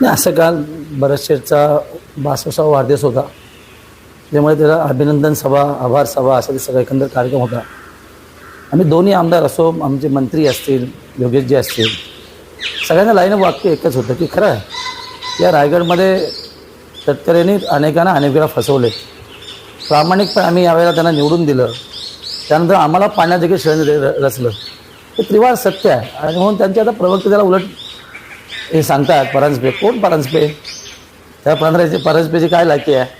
नाही असं काल बरेचशेचा बासष्टावा वाढदिवस होता. त्यामुळे त्याला अभिनंदन सभा आभार सभा असा ते सगळा एकंदर कार्यक्रम होता. आम्ही दोन्ही आमदार असो आमचे मंत्री असतील योगेशजी असतील सगळ्यांना लाईन वाक्य एकच होतं की खरं आहे या रायगडमध्ये शेतकऱ्यांनी अनेकांना अनेक वेळा फसवले. प्रामाणिकपणे आम्ही यावेळेला त्यांना निवडून दिलं. त्यानंतर आम्हाला पाण्यात देखील शरण र- रचलं. हे त्रिवार सत्य आहे. आणि म्हणून त्यांचे आता प्रवक्ते त्याला उलट हे सांगतात परांजपे कोण परांजपे त्या परांजपेची परांजपेची काय लायकी आहे?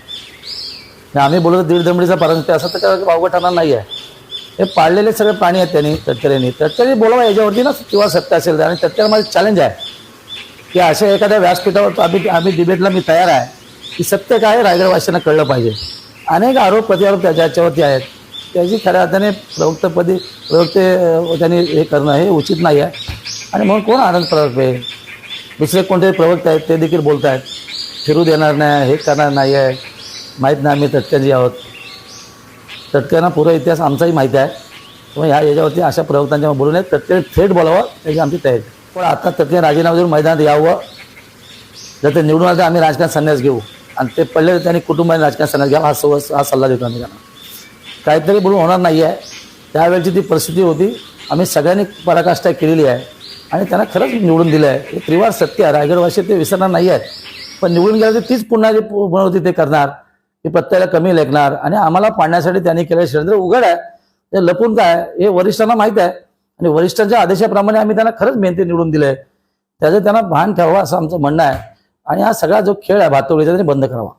आम्ही बोलतो दीड दमडीचा परांजपे असं तर काय वावगं ठरणार नाही आहे हे पाळलेले सगळे प्राणी आहेत त्यांनी तटकऱ्यांनी तटकरी बोलावा याच्यावरती ना किंवा सत्य असेल तर. आणि तटकर माझं चॅलेंज आहे. की अशा एखाद्या व्यासपीठावर आम्ही आम्ही डिबेटला मी तयार आहे. की सत्य काय आहे कळलं पाहिजे. अनेक आरोप प्रतिआरोप त्याच्या याच्यावरती आहेत. त्याची खऱ्या अर्थाने प्रवक्तपदी प्रवक्ते त्यांनी हे करणं हे उचित नाही आहे आणि म्हणून कोण आनंद प्रवक्ते दुसरे कोणते प्रवक्ते आहेत ते देखील बोलत आहेत फिरू देणार नाही हे करणार नाही आहे माहीत नाही आम्ही तटक्यांची आहोत. तटक्यांना पुरा इतिहास आमचाही माहिती आहे. त्यामुळे ह्या याच्यावरती अशा प्रवक्त्यांच्या बोलू नये तटक्याने थेट बोलावं त्याची आमची तयारी पण आता तटक्याने राजीनामा देऊन मैदानात यावं. जर ते निवडून आले तर आम्ही राजकारण संन्यास घेऊ. आणि ते पडले तर त्यांनी कुटुंबाने राजकारण संन्यास घ्यावा हा सव हा सल्ला देतो आम्ही त्यांना. काहीतरी बोलून होणार नाही आहे त्यावेळची ती परिस्थिती होती आम्ही सगळ्यांनी पराकाष्ठा केलेली आहे. आणि त्यांना खरंच निवडून दिलं आहे हे त्रिवार सत्य आहे. रायगडवासी ते विसरणार नाही आहेत. पण निवडून गेलं तर तीच पुन्हा जी पुनरावृत्ती ते करणार. ती प्रत्येकाला कमी लेखणार. आणि आम्हाला पाडण्यासाठी त्यांनी केलेलं षडयंत्र उघड आहे. ते लपून काय? हे वरिष्ठांना माहीत आहे. आणि वरिष्ठांच्या आदेशाप्रमाणे आम्ही त्यांना खरंच मेहनती निवडून दिलं आहे त्याचं त्यांना भान ठेवावं असं आमचं म्हणणं आहे. आणि हा सगळा जो खेळ आहे भातोळीचा त्यांनी बंद करावा.